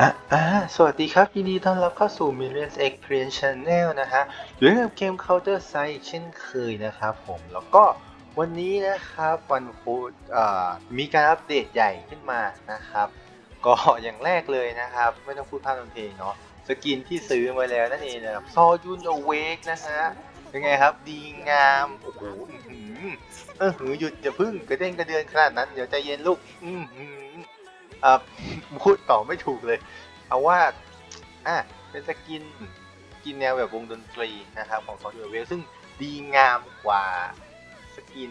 อะอ่าสวัสดีครับ ยินดีต้อนรับเข้าสู่ Millions Experience Channel นะฮะอยู่กับเกม Counter Strike เช่นเคยนะครับผมแล้วก็วันนี้นะครับวันพุธมีการอัปเดตใหญ่ขึ้นมานะครับ ก็อย่างแรกเลยนะครับ ไม่ต้องพูดภาพทำเพลงเนาะสกินที่ซื้อมาแล้วนั่นเองนะครับซอยุนอเวกนะฮะเป็นไงครับ ดีงามโอ้โหอื้อหือเออหือหยุดอย่าพึ่งกระเด้งกระเดือนขนาดนั้น เดี๋ยวใจเย็นลูก อือหืออ่า พูดต่อไม่ถูกเลย เอาว่าอะเป็นสกินสกินแนวแบบวงดนตรีนะครับของซอฟต์แวร์เวลซึ่งดีงามกว่าสกิน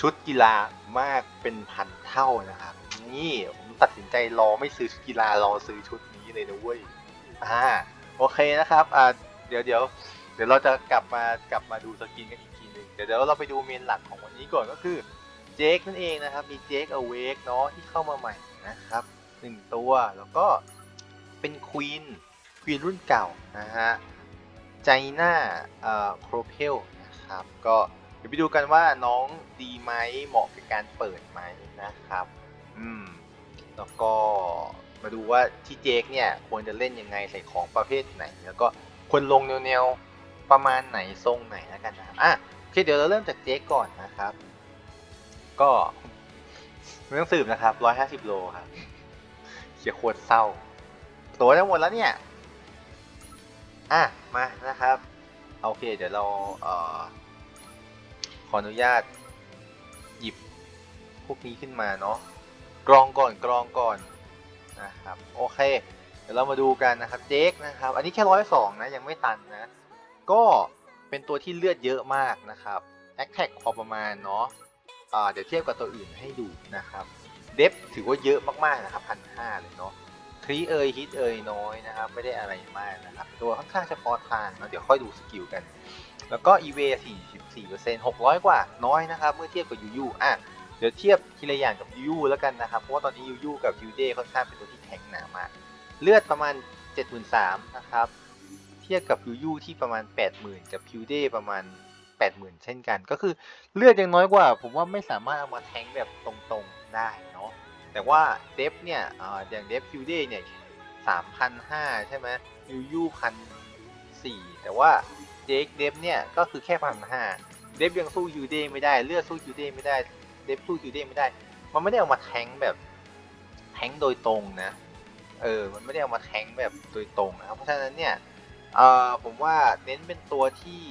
ชุดกีฬามากเป็นพันเท่านะครับนี่ผมตัดสินใจรอไม่ซื้อชุดกีฬารอซื้อชุดนี้เลยนะเว้ยอ่าโอเคนะครับอ่าเดี๋ยวเดี๋ยวเดี๋ยวเราจะกลับมากลับมาดูสกินกันอีกทีหนึ่งเดี๋ยวเดี๋ยวเราไปดูเมนหลักของวันนี้ก่อนก็คือเจคนั่นเองนะครับ มีเจคอเวกเนาะที่เข้ามาใหม่ นะครับหนึ่งตัวแล้วก็เป็นควีนควีนรุ่นเก่านะฮะใจหน้าเอ่อโครเพลนะครับก็เดี๋ยวไปดูกันว่าน้องดีไหมเหมาะกับการเปิดไหมนะครับอืมแล้วก็มาดูว่าที่เจคเนี่ยควรจะเล่นยังไงใส่ของประเภทไหน แล้วก็ควรลงแนวๆประมาณไหนทรงไหนแล้วกันนะครับอะโอเคเดี๋ยวเราเริ่มจากเจคก่อนนะครับ ก็ ไม่ต้องสืบนะครับ150โลครับเขียโคตรเศร้า ตัวทั้งหมดแล้วเนี่ย อะ มานะครับ โอเค เดี๋ยวเราเอ่อขออนุญาตหยิบพวกนี้ขึ้นมาเนาะกรองก่อนกรองก่อนนะครับ โอเค เดี๋ยวเรามาดูกันนะครับเจคนะครับ อันนี้แค่ร้อยสองนะ ยังไม่ตันนะ ก็เป็นตัวที่เลือดเยอะมากนะครับแอคแท็กพอประมาณเนาะ เดี๋ยวเทียบกับตัวอื่นให้ดูนะครับเดฟถือว่าเยอะมากๆนะครับพันห้าเลยเนาะครีเอยฮิตเอยน้อยนะครับ ไม่ได้อะไรมากนะครับ ตัวค่อนข้างเฉพาะทางเนาะเดี๋ยวค่อยดูสกิลกัน แล้วก็ EV 44% 600กร้อยกว่าน้อยนะครับ เมื่อเทียบกับยูยูอะเดี๋ยวเทียบทีละอย่างกับยูยูแล้วกันนะครับ เพราะว่าตอนนี้ยูยูกับยูเดค่อนข้างเป็นตัวที่แข็งหนามาก เลือดประมาณ73,000นสามนะครับ เทียบกับยูยูที่ประมาณ80,000กับคิวเดประมาณ 80,000 เช่นกัน ก็คือเลือดยังน้อยกว่า ผมว่าไม่สามารถเอามาแทงแบบตรงๆได้เนาะแต่ว่าเดฟเนี่ยอย่างเดฟคิวเดเนี่ยสามพันห้าใช่ไหมยูยูพันสี่แต่ว่าเจคเดฟเนี่ยก็คือแค่พันห้าเดฟยังสู้ยูเดไม่ได้เลือดสู้ยูเดไม่ได้เดฟสู้ยูเดไม่ได้ มันไม่ได้เอามาแทงแบบแทงโดยตรงนะเออ มันไม่ได้เอามาแทงแบบโดยตรงนะเพราะฉะนั้นเนี่ยเออผมว่าเน้นเป็นตัวที่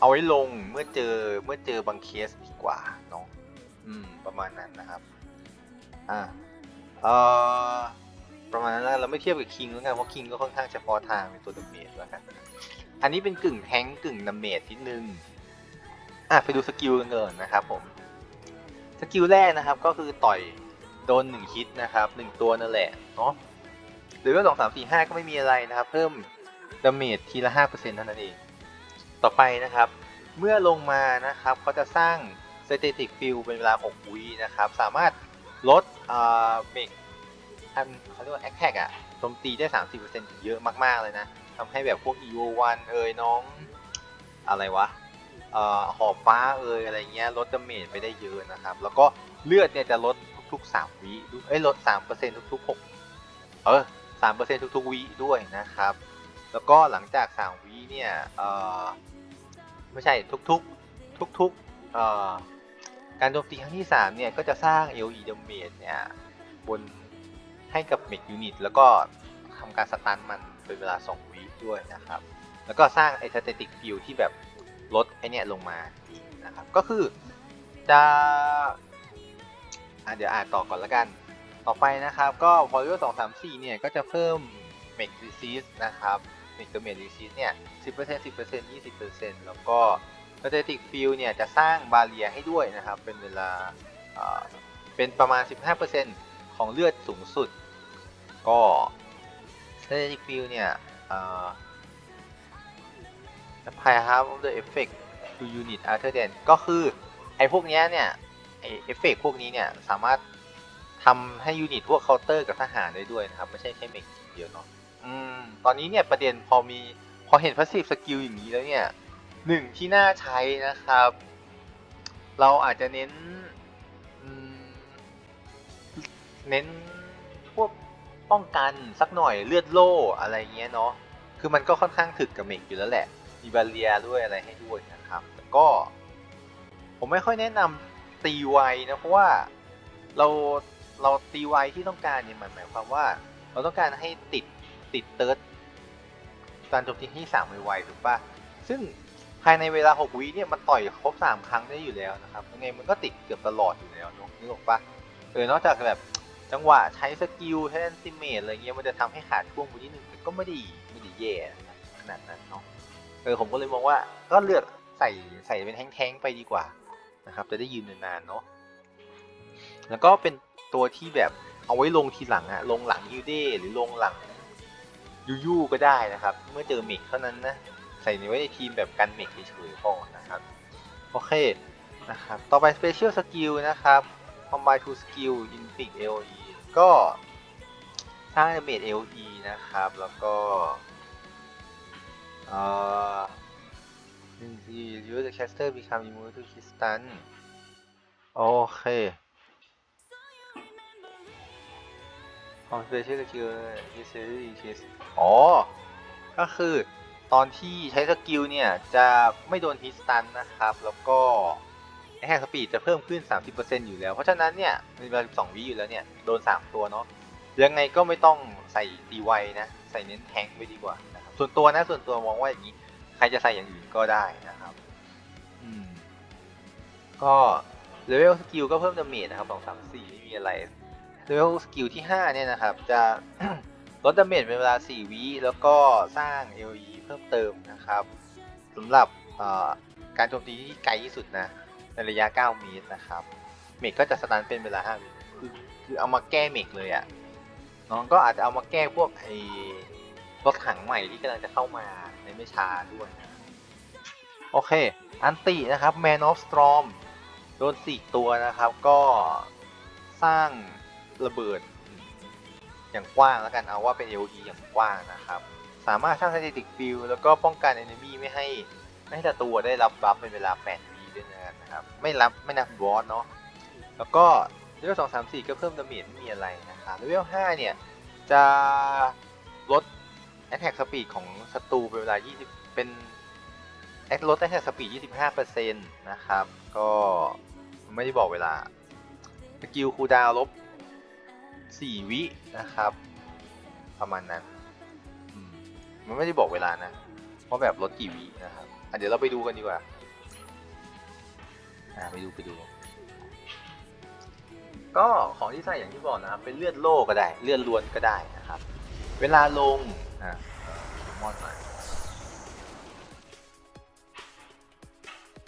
เอาไว้ลงเมื่อเจอเมื่อเจอบางเคสดีกว่าเนาะอืม ประมาณนั้นนะครับอ่าเอ่อประมาณนั้นแล้วเราไม่เทียบกับคิงแล้วกันเพราะคิงก็ค่อนข้างเฉพาะทางเป็นตัวดาเมจแล้วกันอันนี้เป็นกึ่งแทงกึ่งดาเมจนิดนึงอะไปดูสกิลกันก่อนนะครับผมสกิลแรกนะครับก็คือต่อยโดนหนึ่งฮิตนะครับหนึ่งตัวนั่นแหละเนาะหรือว่าสองสามสี่ห้าก็ไม่มีอะไรนะครับ เพิ่มดาเมจทีละห้าเปอร์เซ็นต์เท่านั้นเอง ต่อไปนะครับ เมื่อลงมานะครับเขาจะสร้าง Static Field เป็นเวลา 6 วินะครับ สามารถลดเอ่อเมกอันเขาเรียกว่า Attack อะโจมตีได้ 30%ถึงเยอะมาก ๆ เลยนะทำให้แบบพวก EO1 เอ่ยน้องอะไรวะอ่อหอบฟ้าเอ่ยอะไรเงี้ยลดดาเมจไปได้เยอะนะครับ แล้วก็เลือดเนี่ยจะลดทุกๆ 3 วิเอ้ยลด 3%ทุก ๆ 6 เออ 3%ทุกๆ วิด้วยนะครับ แล้วก็หลังจาก 3 วิเนี่ยเอ่อ ไม่ใช่ทุกๆทุกๆการโจมตีครั้งที่3เนี่ยก็จะสร้าง LE damage เนี่ยบนให้กับเมกยูนิตแล้วก็ทำการสตันมันเป็นเวลา 2 วิด้วยนะครับ แล้วก็สร้างไอ้ static field ที่แบบลดไอเนี่ยลงมาอีกนะครับ ก็คือจะอะเดี๋ยวอ่านต่อก่อนล้วกัน ต่อไปนะครับ ก็พอเลเวสองสามสี่เนี่ยก็จะเพิ่ม Make Disease นะครับ Make Damage Disease เนี่ยสิบเปอร์เซ็นต์สิบเปอร์เซ็นต์ยี่สิบเปอร์เซ็นต์แล้วก็ Static Field เนี่ยจะสร้างบาเรียให้ด้วยนะครับ เป็นเวลาเป็นประมาณ 15%ของเลือดสูงสุด ก็ Static Field เนี่ยเอ่อ apply half of the effect to unit other than ก็คือไอ้พวกเนี้ยเนี่ยไอเอฟเฟกพวกนี้เนี่ยสามารถทำให้ยูนิตพวกเคาน์เตอร์กับทหารได้ด้วยนะครับ ไม่ใช่แค่เมกเดียวเนาะ อืมตอนนี้เนี่ยประเด็นพอมีพอเห็นพาสซีฟสกิลอย่างนี้แล้วเนี่ยหนึ่งที่น่าใช้นะครับ เราอาจจะเน้นเน้นพวกป้องกันสักหน่อยเลือดโล่อะไรเงี้ยเนาะคือมันก็ค่อนข้างถึกกับเมกอยู่แล้วแหละ มีบาเรียด้วยอะไรให้ด้วยนะครับแต่ก็ ผมไม่ค่อยแนะนำตีไวนะ เพราะว่าเราเราตีไวที่ต้องการเนี่ยหมายความว่า เราต้องการให้ติด ติดเติร์ดการโจมตีที่สามไวๆถูกปะซึ่งภายในเวลา 6 วิเนี่ยมันต่อยครบ 3 ครั้งได้อยู่แล้วนะครับยังไงมันก็ติดเกือบตลอดอยู่แล้วเนอะนึกออกปะเออนอกจากแบบจังหวะใช้สกิลใช้แอนติเมตอะไรเงี้ยมันจะทำให้ขาดช่วงไปนิดนึงแต่ก็ไม่ได้ไม่ได้แย่นะขนาดนั้นเนาะเออผมก็เลยมองว่าก็เลือกใส่ใส่เป็นแท้งๆไปดีกว่านะครับจะได้ยืนนานๆเนาะแล้วก็เป็นตัวที่แบบเอาไว้ลงทีหลังอะลงหลังยูเดหรือลงหลัง ยูยูก็ได้นะครับ เมื่อเจอเมกเท่านั้นนะ ใส่ไว้ในทีมแบบกันเมกเฉยๆพอนะครับ โอเคนะครับ ต่อไป Special Skill นะครับ Combine to Skill Infinite AOE ก็สร้าง Damage AOE นะครับ แล้วก็เอ่อ Use the caster become immune to hit stun โอเค ของ Special Skill is is อ๋อ ก็คือตอนที่ใช้สกิลเนี่ย จะไม่โดนฮิตสตันนะครับ แล้วก็แฮกสปีดจะเพิ่มขึ้น 30%อยู่แล้ว เพราะฉะนั้นเนี่ยในเวลา12วิอยู่แล้วเนี่ย โดน 3 ตัวเนาะยังไงก็ไม่ต้องใส่ตีไวนะ ใส่เน้นแทงไปดีกว่านะครับส่วนตัวนะส่วนตัวมองว่าอย่างนี้ ใครจะใส่อย่างอื่นก็ได้นะครับอืมก็เลเวลสกิลก็เพิ่มดาเมจนะครับ2 3 4ไม่มีอะไร เลเวลสกิลที่ 5 เนี่ยนะครับ จะลดดาเมจเป็นเวลา 4 วิแล้วก็สร้าง AOE เพิ่มเติมนะครับสำหรับการโจมตีที่ไกลที่สุดนะ ในระยะ 9 เมตรนะครับ เมกก็จะสตันเป็นเวลา5วิคือคือเอามาแก้เมกเลยอะ่ะน้องก็อาจจะเอามาแก้พวกไอ้รถถังใหม่ที่กำลังจะเข้ามาในไม่ช้าด้วยนะโอเค อันตินะครับ Man of Storm โดน4ตัวนะครับ ก็สร้าง ระเบิดอย่างกว้างแล้วกันเอาว่าเป็น LD อย่างกว้างนะครับ สามารถสร้าง static field แล้วก็ป้องกัน enemy ไม่ให้ไม่ให้ศัตรูได้รับบัฟเป็นเวลา8วิด้วยนะครับ ไม่รับไม่นับบอสเนาะแล้วก็เลเวล2 3 4ก็เพิ่มดาเมจไม่มีอะไรนะครับเลเวล5เนี่ย จะลด attack speed ของศัตรูเป็นเวลา 20 เป็นลด attack speed 25%นะครับ ก็ไม่ได้บอกเวลาสกิลคูดาวลบ สี่วินะครับ ประมาณนั้นอืมมันไม่ได้บอกเวลานะว่าแบบลดกี่วินะครับอะเดี๋ยวเราไปดูกันดีกว่าอ่าไปดูไปดู ก็ของที่ใส่อย่างที่บอกนะครับเป็นเลือดโล่ก็ได้ เลือดล้วนก็ได้นะครับ เวลาลงอะมอนมา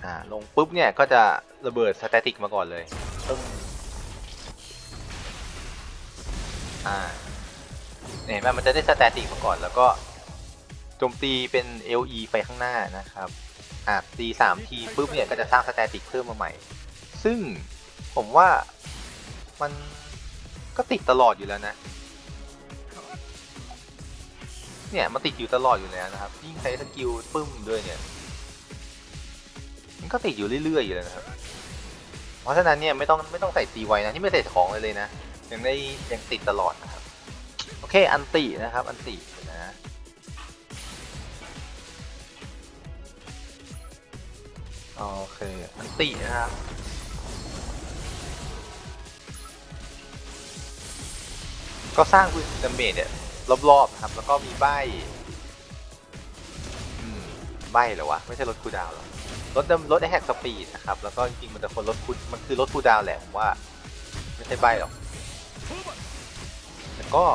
อ่าลงปุ๊บเนี่ยก็จะระเบิดสแตติกมาก่อนเลยตึ้ง อ่าเนี่ยเห็นไหมมันจะได้สแตติกมาก่อน แล้วก็โจมตีเป็น LE ไปข้างหน้านะครับอะตีสามทีปุ๊บเนี่ยก็จะสร้างสแตติกเพิ่มมาใหม่ ซึ่งผมว่ามันก็ติดตลอดอยู่แล้วนะ เนี่ยมันติดอยู่ตลอดอยู่แล้วนะครับ ยิ่งใช้สกิลปึ้มด้วยเนี่ย มันก็ติดอยู่เรื่อยๆอยู่แล้วนะครับ เพราะฉะนั้นเนี่ยไม่ต้องไม่ต้องใส่ตีไว้นะที่ไม่ใส่ของเลยเลยนะ ยังได้ยังติดตลอดนะครับ โอเคอันตินะครับอันตินะโอเคอันตินะครับก็สร้างพื้นดาเมจเนี่ยรอบๆนะครับ แล้วก็มีใบอืมใบเหรอวะ ไม่ใช่ลดคูดาวหรอลดลดแฮกสปีดนะครับ แล้วก็จริงๆมันจะคนลดคูมันคือลดคูดาวแหละผมว่า ไม่ใช่ใบหรอก ก็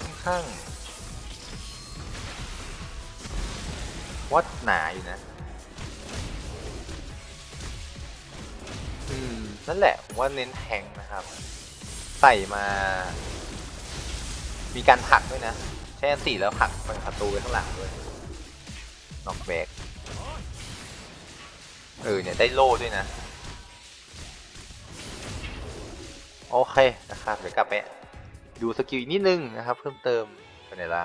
ค่อนข้าง วัดหนาอยู่นะ อืม นั่นแหละผมว่าเน้นแทงนะครับ ใส่มา มีการผลักด้วยนะใช้อันตีแล้วผลักมันประตูไปข้างหลังด้วยน็อกแบกเออเนี่ยได้โล่ด้วยนะ โอเคนะครับ เดี๋ยวกลับไป ดูสกิลอีกนิดนึงนะครับ เพิ่มเติมไปไหนละ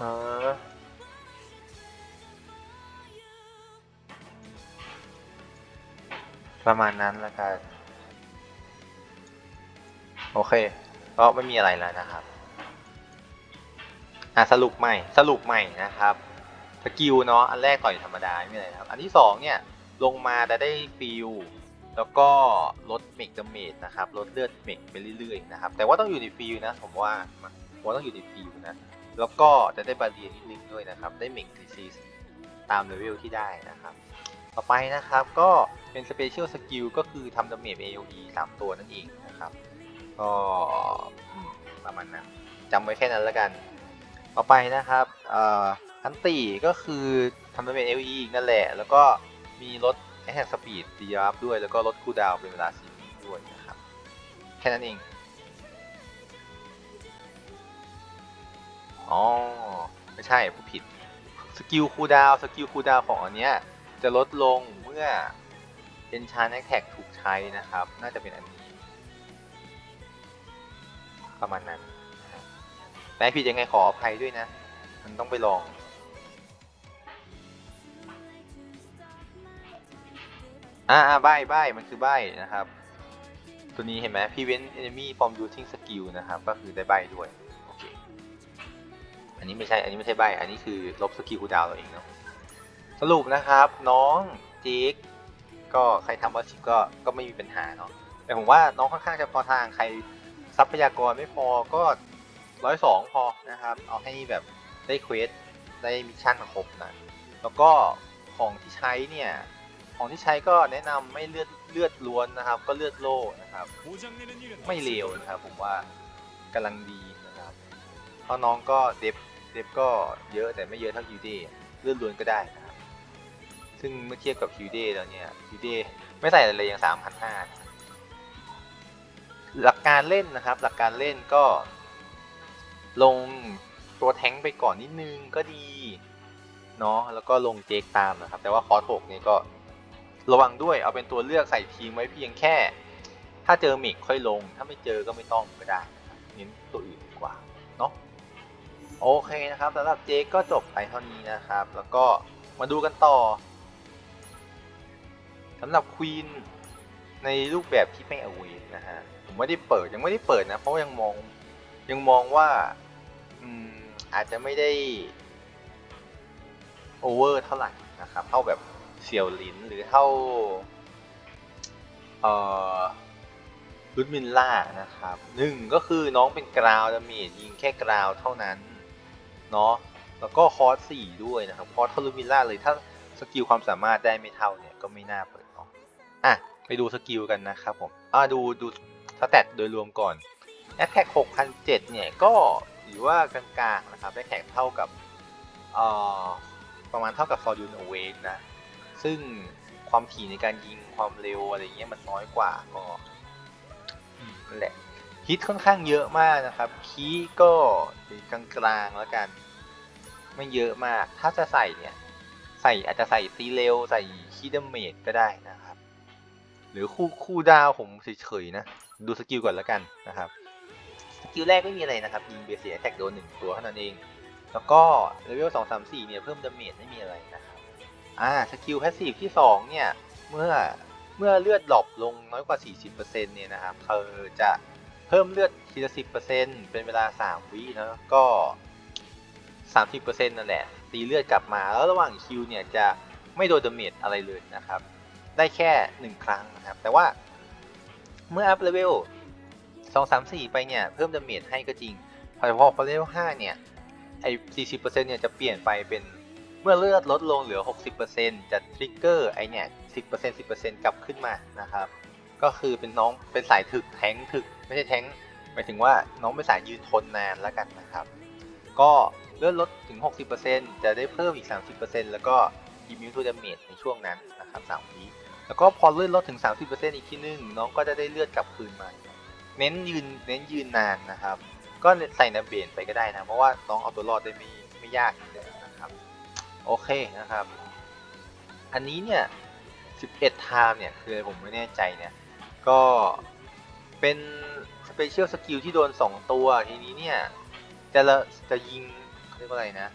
ฮะประมาณนั้นแล้วกันโอเคก็ไม่มีอะไรแล้วนะครับอะสรุปใหม่สรุปใหม่นะครับสกิลเนาะอันแรกต่อยธรรมดาไม่มีอะไรครับ อันที่สองเนี่ย ลงมาจะได้ฟิลแล้วก็ลดเมกดาเมจนะครับลดเลือดเมกไปเรื่อยๆนะครับแต่ว่าต้องอยู่ในฟิลนะผมว่าผมว่าต้องอยู่ในฟิลนะแล้วก็จะได้บาเรียนิดนึงด้วยนะครับได้เมกทีซีตามเลเวลที่ได้นะครับ ต่อไปนะครับก็เป็นสเปเชียลสกิลก็คือทำดาเมจ AOE 3 ตัวนั่นเองนะครับก็ประมาณนั้นจำไว้แค่นั้นแล้วกัน ต่อไปนะครับอันตีก็คือทำดาเมจ AOE อีกนั่นแหละแล้วก็ มีลด Attack Speed ตียับด้วยแล้วก็ลดคูลดาวเป็นเวลา4วิด้วยนะครับ แค่นั้นเองอ๋อไม่ใช่ผู้ผิดสกิลคูลดาวสกิลคูลดาวของอันเนี้ยจะลดลงเมื่อ Enchant Attack ถูกใช้นะครับ น่าจะเป็นอันนี้ ประมาณนั้นแต่ผิดยังไงขออภัยด้วยนะ มันต้องไปลอง อ่าใบใบมันคือใบนะครับ ตัวนี้เห็นไหม prevent enemy from using skill นะครับ ก็คือได้ใบด้วย โอเค อันนี้ไม่ใช่ อันนี้ไม่ใช่ใบ อันนี้คือลบสกิลคูดาวเราเองเนาะ สรุปนะครับ น้องจิกก็ใครทำวัชิปก็ ก็ไม่มีปัญหาเนาะ แต่ผมว่าน้องค่อนข้างจะพอทาง ใครทรัพยากรไม่พอก็ร้อยสองพอนะครับ เอาให้แบบได้เควส ได้มิชชั่นครบนะ แล้วก็ของที่ใช้เนี่ย ของที่ใช้ก็แนะนำไม่เลือดเลือดล้วนนะครับ ก็เลือดโล่นะครับ ไม่เลวนะครับ ผมว่ากำลังดีนะครับเพราะน้องก็เดฟเดฟก็เยอะแต่ไม่เยอะเท่ายูเดเลือดล้วนก็ได้นะครับ ซึ่งเมื่อเทียบกับฮิวเดแล้วเนี่ยฮิวเดไม่ใส่อะไรเลยยังสามพันห้าหลักการเล่นนะครับ หลักการเล่นก็ลงตัวแท้งไปก่อนนิดนึงก็ดีเนาะแล้วก็ลงเจคตามนะครับ แต่ว่าคอร์สหกนี่ก็ ระวังด้วยเอาเป็นตัวเลือกใส่ทีมไว้เพียงแค่ ถ้าเจอมิกค่อยลง ถ้าไม่เจอก็ไม่ต้องก็ได้เน้นตัวอื่นดีกว่าเนาะโอเคนะครับสำหรับเจก็จบไปเท่านี้นะครับ แล้วก็มาดูกันต่อสำหรับควีนในรูปแบบที่ไม่อเวกนะฮะผมไม่ได้เปิดยังไม่ได้เปิดนะ เพราะยังมองยังมองว่าอืมอาจจะไม่ได้โอเวอร์เท่าไหร่นะครับเท่าแบบ เซียวลินหรือเท่าเอ่อรุดมินล่านะครับหนึ่งก็คือน้องเป็นกราวดาเมจยิงแค่กราวเท่านั้นเนาะแล้วก็คอร์สสี่ด้วยนะครับคอร์สเทารุมินล่าเลยถ้าสกิลความสามารถได้ไม่เท่าเนี่ยก็ไม่น่าเปิดเนาะอะไปดูสกิลกันนะครับผมอ่าดูดูสแตทโดยรวมก่อน a t t a c k 6,007เจ็ดเนี่ยก็ถือว่ากลางๆนะครับได้แท็กเท่ากับเอ่อประมาณเท่ากับ For You Awake นะ ซึ่งความถี่ในการยิงความเร็วอะไรเงี้ยมันน้อยกว่าก็อืมนั่นแหละฮิตค่อนข้างเยอะมากนะครับ คีย์ก็กลางๆแล้วกัน ไม่เยอะมาก ถ้าจะใส่เนี่ย ใส่อาจจะใส่ตีเร็วใส่คีย์ดาเมจก็ได้นะครับ หรือคู่คู่ดาวผมเฉยๆนะ ดูสกิลก่อนแล้วกันนะครับ สกิลแรกไม่มีอะไรนะครับ ยิงเบสเซียแท็กโดนหนึ่งตัวเท่านั้นเอง แล้วก็เลเวลสองสามสี่เนี่ยเพิ่มดาเมจไม่มีอะไรนะครับ อ่าสกิลแพสซีฟที่สองเนี่ย เมื่อเมื่อเลือดดรอปลงน้อยกว่า 40%เนี่ยนะครับเธอจะเพิ่มเลือดทีละ10%เป็นเวลา 3 วิแล้วก็ 30%นั่นแหละ ตีเลือดกลับมาแล้วระหว่างคิวเนี่ยจะไม่โดนดาเมจอะไรเลยนะครับ ได้แค่ 1 ครั้งนะครับ แต่ว่าเมื่ออัพเลเวล2 3 4 ไปเนี่ย เพิ่มดาเมจให้ก็จริง พอพอพอเลเวล5เนี่ยไอ้40%เนี่ยจะเปลี่ยนไปเป็น เมื่อเลือดลดลงเหลือ 60%จะทริกเกอร์ไอเนี่ย 10% 10%กลับขึ้นมานะครับ ก็คือเป็นน้องเป็นสายถึกแทงค์ถึก ไม่ใช่แทงค์หมายถึงว่าน้องเป็นสายยืนทนนานแล้วกันนะครับ ก็เลือนลดถึง 60%จะได้เพิ่มอีก 30%แล้วก็ immune to damage ในช่วงนั้นนะครับ3วิแล้วก็พอเลือนลดถึง 30%อีกทีนึงน้องก็จะได้เลือดกลับคืนมา เน้นยืนเน้นยืนนานนะครับ ก็ใส่นาเบนไปก็ได้นะ เพราะว่าน้องเอาตัวรอดได้ไม่ไม่ยาก โอเคนะครับ อันนี้เนี่ย 11 time เนี่ย คือผมไม่แน่ใจเนี่ย ก็เป็นสเปเชียลสกิลที่โดน 2 ตัว ทีนี้เนี่ย จะละจะยิงเรียกว่าอะไรนะ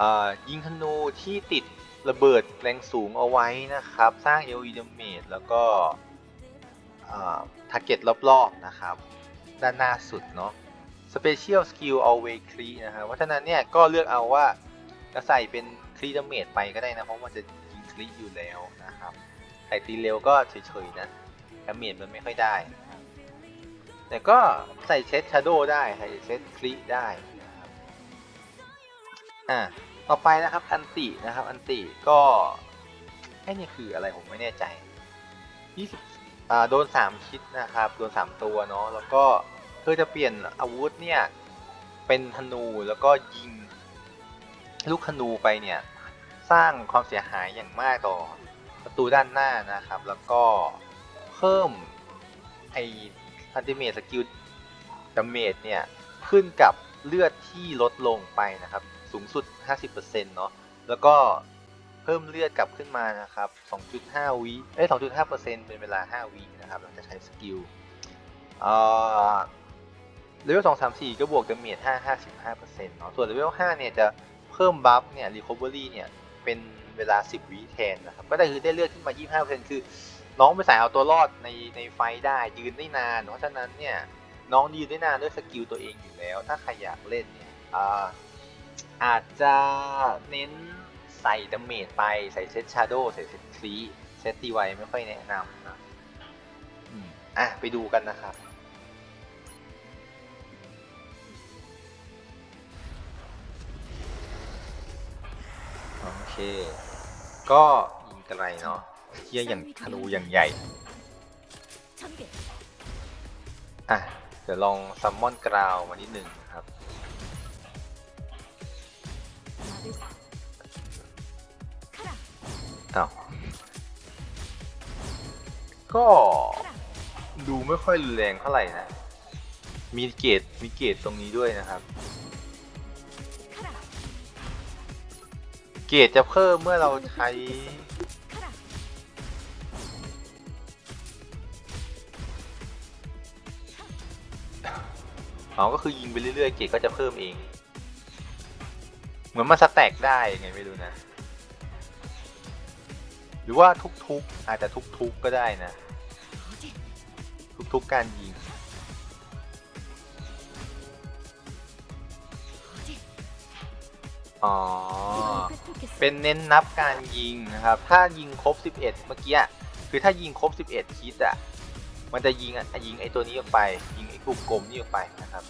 อ่อยิงธนูที่ติดระเบิดแรงสูงเอาไว้นะครับ สร้าง AoE damage แล้วก็ทาร์เก็ตรอบๆนะครับ ด้านหน้าสุดเนาะ Special Skill Always Crit นะครับเพราะฉะนั้นเนี่ยก็เลือกเอาว่าจะใส่เป็นครีดเมจไปก็ได้นะ เพราะมันจะยิงครีอยู่แล้วนะครับใส่ตีเร็วก็เฉยๆนะดาเมจมันไม่ค่อยได้ แต่ก็ใส่เซตชาร์โดได้ใส่เซตครีได้นะครับอ่าต่อไปนะครับอันตินะครับอันติก็ไอ้นี่คืออะไรผมไม่แน่ใจ20อ่าโดน 3 คิดนะครับ โดน 3 ตัวเนาะแล้วก็ เธอจะเปลี่ยนอาวุธเนี่ยเป็นธนูแล้วก็ยิงลูกธนูไปเนี่ยสร้างความเสียหายอย่างมากต่อประตูด้านหน้านะครับ แล้วก็เพิ่มไอ้อันติเมตสกิลดาเมจเนี่ยขึ้นกับเลือดที่ลดลงไปนะครับ สูงสุด 50%เนาะแล้วก็เพิ่มเลือดกลับขึ้นมานะครับ 2.5 วิเอ้ย 2.5%เป็นเวลา 5 วินะครับหลังจากใช้สกิลอ่อ เลเวล2 3 4ก็บวกดาเมจ5 55%เปอร์เซ็นต์เนาะส่วนเลเวล5เนี่ยจะเพิ่มบัฟเนี่ย recovery เนี่ยเป็นเวลา10วิแทนนะครับก็ได้คือได้เลือดขึ้นมา25%คือ น้องไปสายเอาตัวรอดในในไฟได้ยืนได้นาน เพราะฉะนั้นเนี่ยน้องยืนได้นานด้วยสกิลตัวเองอยู่แล้ว ถ้าใครอยากเล่นเนี่ยอาจจะเน้นใส่ดาเมจไปใส่เซตชาร์โดใส่เซตคลีเซตตีไวไม่ค่อยแนะนำนะอะไปดูกันนะครับ โอเค ก็ยิงไรเนาะเทียอย่างทะลูอย่างใหญ่ อะ เดี๋ยวลองซัมมอนกราวมานิดหนึ่งครับ อ้าว ก็ดูไม่ค่อยรุนแรงเท่าไหร่นะ มีเกตมีเกตตรงนี้ด้วยนะครับ เกรดจะเพิ่มเมื่อเราใช้อ๋ก็คือยิงไปเรื่อยๆ เกรดก็จะเพิ่มเอง เหมือนมาสแต็กได้ไงไม่รู้นะ หรือว่าทุกๆอาจจะทุกๆก็ได้นะ ทุกๆการยิง เป็นเน้นนับการยิงนะครับ ถ้ายิงครบ 11 เมื่อกี้ คือถ้ายิงครบ 11 คิดอะ มันจะยิงยิงไอ้ตัวนี้ออกไป ยิงไอ้กลุ่มกลมนี่ออกไปนะครับ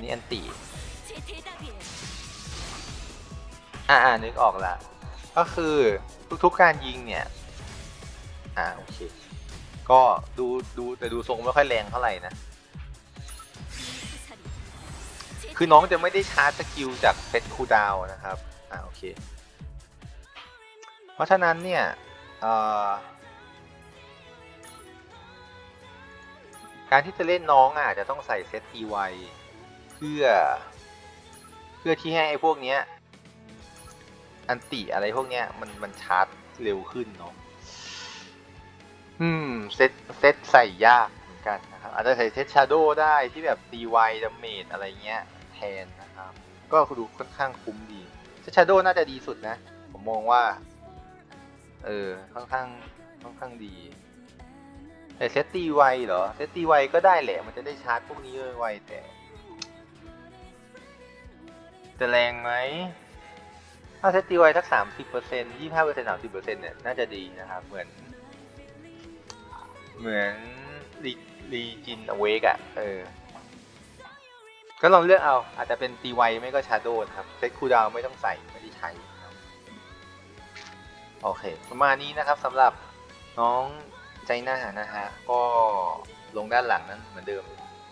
นี่อันตีอ่านึกออกละ ก็คือทุกๆการยิงเนี่ย อ่าโอเค ก็ดูดูแต่ดูทรงไม่ค่อยแรงเท่าไหร่นะ คือน้องจะไม่ได้ชาร์จสกิลจากเซตคูดาวนะครับ อ่าโอเค เพราะฉะนั้นเนี่ยการที่จะเล่นน้องอะจะต้องใส่เซตตีไวเพื่อ เพื่อที่ให้ไอ้พวกเนี้ยอันติอะไรพวกเนี้ยมันมันชาร์จเร็วขึ้นเนาะ อืมเซตเซตใส่ยากเหมือนกันนะครับอาจจะใส่เซตชาโดได้ที่แบบตีไวดาเมจอะไรเงี้ย แทนนะครับ ก็ดูค่อนข้างคุ้มดีเซชาโดน่าจะดีสุดนะ ผมมองว่า เออ ค่อนข้างค่อนข้างดีแต่เซตตีไวเหรอ เซตตีไวก็ได้แหละ มันจะได้ชาร์จพวกนี้ไวแต่จะแรงไหมถ้าเซตตีไวทักสามสิบเปอร์เซ็นต์ยี่ห้าเปอร์เซ็นต์สามสิบเปอร์เซ็นต์เนี่ย น่าจะดีนะครับ เหมือน เหมือนรีรีจินอเวกอะเออ ก็ลองเลือกเอา อาจจะเป็นตีไวไม่ก็ชาโดนครับเซตคูดาวไม่ต้องใส่ไม่ได้ใช้ครับโอเค ประมาณนี้นะครับสำหรับน้องใจหน้านะฮะก็ลงด้านหลังนั้นเหมือนเดิม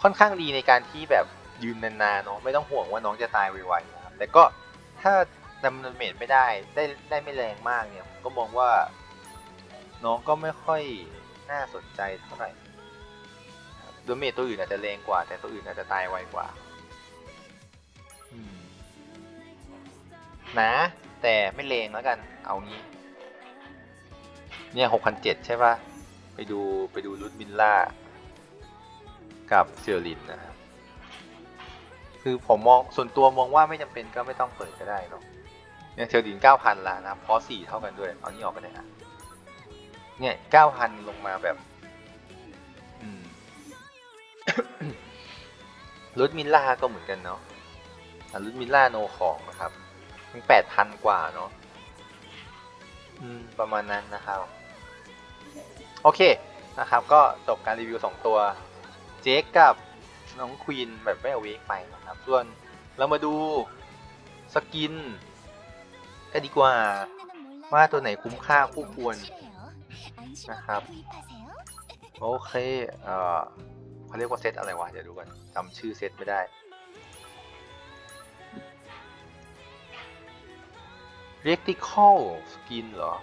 ค่อนข้างดีในการที่แบบยืนนานๆเนาะไม่ต้องห่วงว่าน้องจะตายไวๆนะครับแต่ก็ถ้าดำเนินเมจไม่ได้ได้ได้ไม่แรงมากเนี่ยผมก็มองว่า น้องก็ไม่ค่อยน่าสนใจเท่าไหร่ดาเมจตัวอื่นอาจจะแรงกว่า แต่ตัวอื่นอาจจะตายไวกว่า นะแต่ไม่แรงแล้วกัน เอางี้ เนี่ยหกพันเจ็ดใช่ปะไปดูไปดูรุดบินล่า กับเซียรินนะครับ คือผมมองส่วนตัวมองว่าไม่จำเป็นก็ไม่ต้องเปิดก็ได้หรอกเนี่ยเทลดินเก้าพันละนะเพราะสี่เท่ากันด้วย เอานี่ออกไปเลยนะเนี่ยเก้าพันลงมาแบบอืมรถมิลล่าก็เหมือนกันเนาะแต่รถมิลล่าโนของนะครับ มันแปดพันกว่าเนาะอืมประมาณนั้นนะครับ โอเคนะครับ ก็จบการรีวิว 2 ตัวเจคกับน้องควีนแบบไม่เอาเวกไปนะครับ ส่วนเรามาดูสกินกันดีกว่าว่าตัวไหนคุ้มค่าคู่ควรนะครับ โอเค เอ่อเขาเรียกว่าเซตอะไรวะเดี๋ยวดูกันจำชื่อเซตไม่ได้ r e c t i c a l Skin เหรอ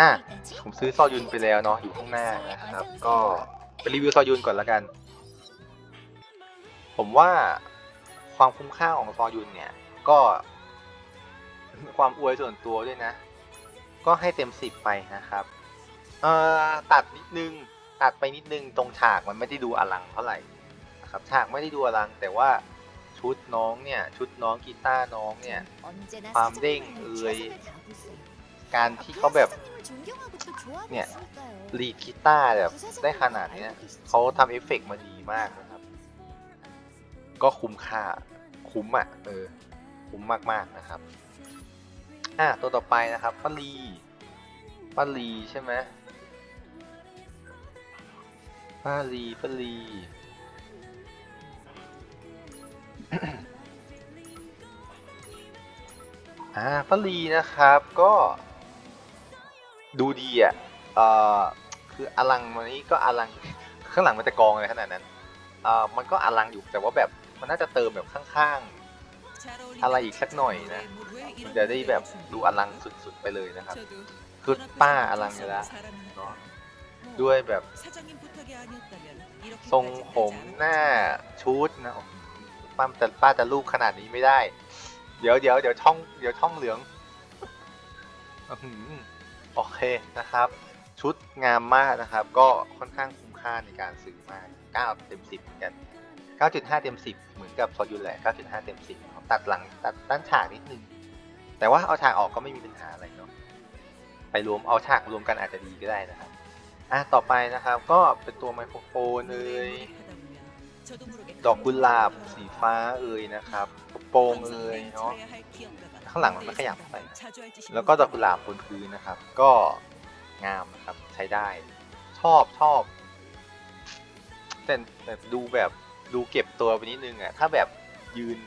อะ ผมซื้อซอยุนไปแล้วเนาะ อยู่ข้างหน้านะครับ ก็ไปรีวิวซอยุนก่อนและกัน ผมว่าความคุ้มค่าของซอยุนเนี่ย ก็ความอวยส่วนตัวด้วยนะ ก็ให้เต็มสิบไปนะครับ เอ่อ ตัดนิดนึง ตัดไปนิดนึงตรงฉากมันไม่ได้ดูอลังเท่าไหร่นะครับ ฉากไม่ได้ดูอลังแต่ว่า ชุดน้องเนี่ย ชุดน้องกีตาร์น้องเนี่ย ความเด้งเอ่ยการที่เขาแบบเนี่ยรีดกีตาร์แบบได้ขนาดเนี้ยเขาทำเอฟเฟกต์มาดีมากนะครับ ก็คุ้มค่าคุ้มอะเออคุ้มมากๆนะครับอะตัวต่อไปนะครับป้าลีป้าลีใช่ไหมป้าลีป้าลี อ่าปลีนะครับก็ดูดีอะเอ่อคืออลังวันนี้ก็อลังข้างหลังมันจะกองอะไรขนาดนั้นเอ่อมันก็อลังอยู่แต่ว่าแบบมันน่าจะเติมแบบข้างๆ อะไรอีกสักหน่อยนะมันจะได้แบบดูอลังสุดๆไปเลยนะครับ คือป้าอลังอยู่แล้วเนาะด้วยแบบ ทรงผมหน้าชุดนะโอ้โห ป้าแต่ป้าจะรูปขนาดนี้ไม่ได้ เดี๋ยวเดี๋ยวเดี๋ยวช่องเดี๋ยวช่องเหลืองอื้อหือโอเคนะครับ ชุดงามมากนะครับ ก็ค่อนข้างคุ้มค่าในการซื้อมาก9เต็ม10เหมือนกัน 9.5 เต็ม 10 เหมือนกับซอยูแหละ 9.5 เต็ม 10 ตัดหลังตัดด้านฉากนิดนึง แต่ว่าเอาฉากออกก็ไม่มีปัญหาอะไรเนาะไปรวมเอาฉากรวมกันอาจจะดีก็ได้นะครับอะต่อไปนะครับก็เป็นตัวไมโครโฟนเอ่ย ดอกกุหลาบสีฟ้าเอ่ยนะครับกระโปรงเอ่ยเนาะข้างหลังมันไม่ขยับไป แล้วก็ดอกกุหลาบบนพื้นนะครับ ก็งามนะครับใช้ได้ ชอบชอบแต่แต่ดูแบบดูเก็บตัวไปนิดนึงอะถ้าแบบยืน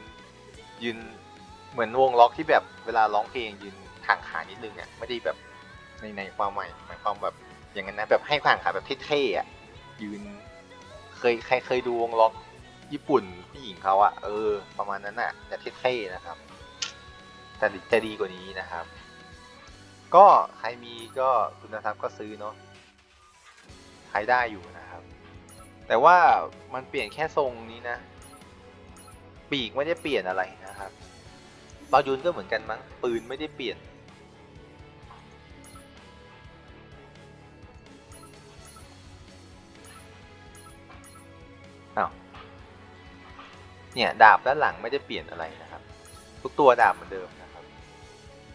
ยืนเหมือนวงล็อกที่แบบเวลาร้องเพลงยืนทางขานิดนึงอะไม่ได้แบบในในความใหมายหมายความแบบอย่างนั้นนะแบบให้ทางขาแบบเท่ๆอะยืนเคยใครเคยดูวงล็อก ญี่ปุ่นผู้หญิงเขาอะเออ ประมาณนั้นอะแต่เท่ๆนะครับแต่จะดีกว่านี้นะครับ ก็ใครมีก็คุณธรรมก็ซื้อเนาะใช้ได้อยู่นะครับ แต่ว่ามันเปลี่ยนแค่ทรงนี้นะ ปีกไม่ได้เปลี่ยนอะไรนะครับบายุนก็เหมือนกันมั้งปืนไม่ได้เปลี่ยน เนี่ยดาบด้านหลังไม่ได้เปลี่ยนอะไรนะครับ ทุกตัวดาบเหมือนเดิมนะครับ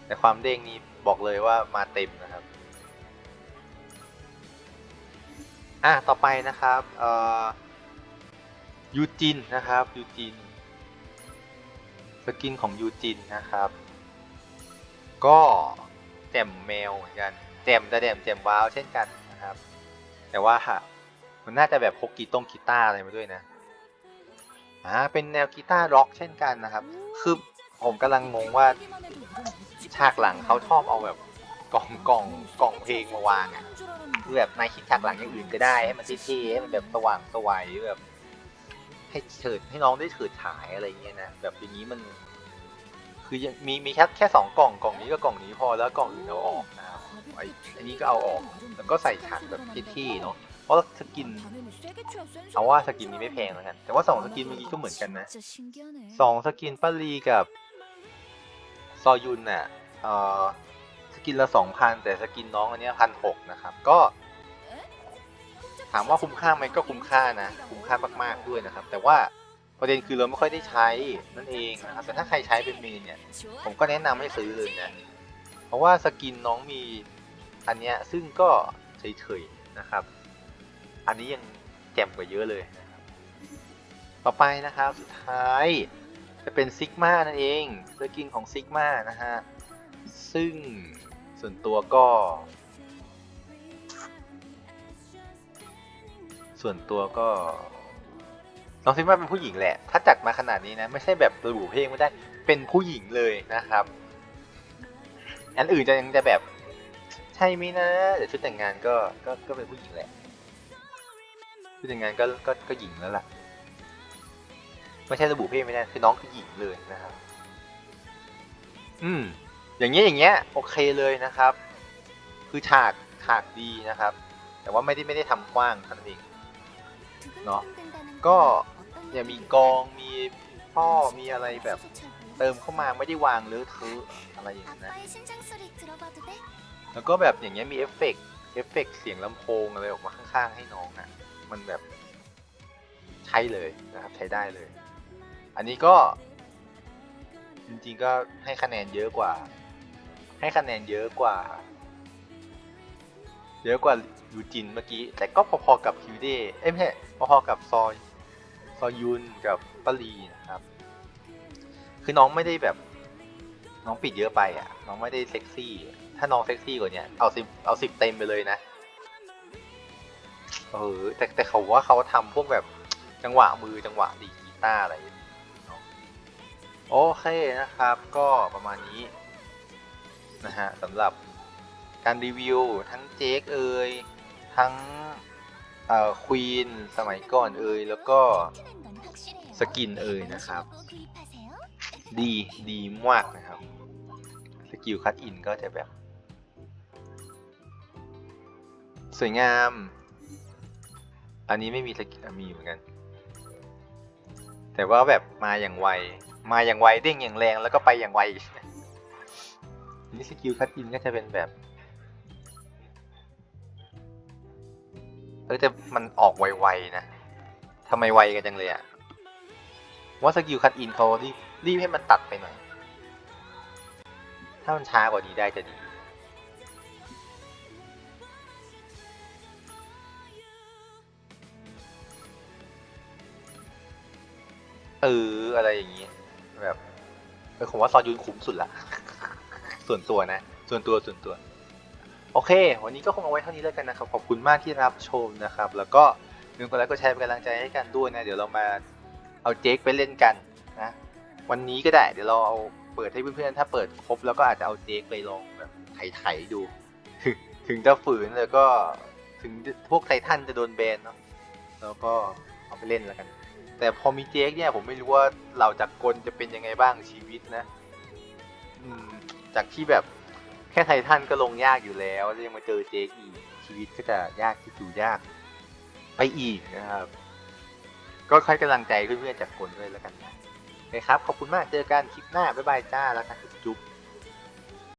แต่ความเด้งนี้บอกเลยว่ามาเต็มนะครับอะต่อไปนะครับเอ่อยูจินนะครับยูจินสกินของยูจินนะครับ ก็แจมแมวเหมือนกันแจมแต่แจมแจมว้าวเช่นกันนะครับ แต่ว่ามันน่าจะแบบพกกีตงกีตาร์อะไรมาด้วยนะ อ่าเป็นแนวกีตาร์ร็อกเช่นกันนะครับ คือผมกำลังงงว่าฉากหลังเขาชอบเอาแบบกล่องกล่องกล่องเพลงมาวางอะคือแบบนายคิดฉากหลังอย่างอื่นก็ได้ให้มันเท่ๆให้มันแบบสว่างสวัยแบบ ให้เฉิดให้น้องได้เฉิดฉายอะไรเงี้ยนะแบบอย่างนี้มัน คือยังมีมีแค่แค่สองกล่องกล่องนี้ก็กล่องนี้พอแล้วกล่องอื่นเอาออกนะครับไอ้อันนี้ก็เอาออก แล้วก็ใส่ฉากแบบเท่ๆเนาะเพ ราะสกิน เอาว่าสกินนี้ไม่แพงแล้วกัน แต่ว่าสองสกินเมื่อกี้ก็เหมือนกันนะสองสกินป้าลีกับซอยุนน่ะเอ่อสกินละสองพันแต่สกินน้องอันเนี้พันหกนะครับ ก็ถามว่าคุ้มค่าไหมก็คุ้มค่านะ คุ้มค่ามากๆด้วยนะครับ แต่ว่าประเด็นคือเราไม่ค่อยได้ใช้นั่นเองนะครับแต่ถ้าใครใช้เป็นเมนเนี่ย ผมก็แนะนำให้ซื้อเลยนะเพราะว่าสกินน้องมีอันเนี้ยซึ่งก็เฉยๆนะครับ อันนี้ยังแจ่มกว่าเยอะเลยนะครับต่อไปนะครับสุดท้ายจะเป็นซิกมานั่นเองสกินของซิกมานะฮะซึ่งส่วนตัวก็ ส่วนตัวก็น้องซิกมาเป็นผู้หญิงแหละ ถ้าจัดมาขนาดนี้นะ ไม่ใช่แบบระบุเพลงไม่ได้ เป็นผู้หญิงเลยนะครับ อันอื่นจะยังจะแบบ ใช่ไหมนะ เดี๋ยวชุดแต่งงานก็ก็ก็เป็นผู้หญิงแหละ ชุดแต่งงานก็ก็ก็หญิงแล้วล่ะ ไม่ใช่ระบุเพศไม่ได้คือน้องคือหญิงเลยนะครับ อืม อย่างเงี้ยอย่างเงี้ยโอเคเลยนะครับ คือฉากฉากดีนะครับ แต่ว่าไม่ได้ไม่ได้ทำกว้างท่านั้นเองเนาะก็อย่ามีกองมีพ่อมีอะไรแบบเติมเข้ามาไม่ได้วางเลอะเทออะไรอย่างนี้ยนะแล้วก็แบบอย่างเงี้ยมีเอฟเฟกต์เอฟเฟกต์เสียงลำโพงอะไรออกมาข้างๆให้น้องอะ มันแบบใช้เลยนะครับใช้ได้เลย อันนี้ก็จริงๆก็ให้คะแนนเยอะกว่า ให้คะแนนเยอะกว่า เยอะกว่ายูจินเมื่อกี้ แต่ก็พอๆกับคิวเดเอ้ไม่ใช่พอๆกับซอยซอยยุนกับปารีนะครับ คือน้องไม่ได้แบบน้องปิดเยอะไปอะ น้องไม่ได้เซ็กซี่ ถ้าน้องเซ็กซี่กว่าเนี้ยเอาสิบเอาสิบเต็มไปเลยนะ เออ แต่แต่เขาว่าเขาทำพวกแบบจังหวะมือจังหวะดีดกีตาร์อะไรโอเคนะครับก็ประมาณนี้นะฮะสำหรับการรีวิวทั้งเจคเอ่ยทั้งเอ่อควีนสมัยก่อนเอ่ยแล้วก็สกินเอ่ยนะครับ ดีดีมากนะครับ สกิลคัตอินก็จะแบบ สวยงาม อันนี้ไม่มีสกิลมีเหมือนกัน แต่ว่าแบบมาอย่างไว มาอย่างไวเด้งอย่างแรงแล้วก็ไปอย่างไวนี่สกิลคัตอินก็จะเป็นแบบเออแต่มันออกไวๆนะทำไมไวกันจังเลยอะว่าสกิลคัตอินเขารีบรีบให้มันตัดไปหน่อย ถ้ามันช้ากว่านี้ได้จะดี เอออะไรอย่างนี้ แบบเออผมว่าซอยุนคุ้มสุดละ ส่วนตัวนะ ส่วนตัวส่วนตัว โอเค วันนี้ก็คงเอาไว้เท่านี้แล้วกันนะครับ ขอบคุณมากที่รับชมนะครับ แล้วก็ย่าลืมกดไลค์กดแชร์เป็นกำลังใจให้กันด้วยนะ เดี๋ยวเรามาเอาเจ๊กไปเล่นกันนะ วันนี้ก็ได้ เดี๋ยวเราเอาเปิดให้เพื่อนๆ ถ้าเปิดครบแล้วก็อาจจะเอาเจ๊กไปลองแบบไถๆดู ถึงถึงจะฝืนแล้วก็ถึงพวกไททันจะโดนแบนเนาะ แล้วก็เอาไปเล่นแล้วกัน แต่พอมีเจ๊กเนี่ยผมไม่รู้ว่าเราจากกลจะเป็นยังไงบ้างชีวิตนะอืมจากที่แบบแค่ไททันก็ลงยากอยู่แล้วแล้วยังมาเจอเจ๊กอีกชีวิตก็จะยากที่ดูยาก ไปอีกนะครับ ก็ค่อยกำลังใจเพื่อนๆจากกลด้วยแล้วกันนะนะครับ ขอบคุณมากเจอกันคลิปหน้าบ๊ายบายจ้าแล้วกัน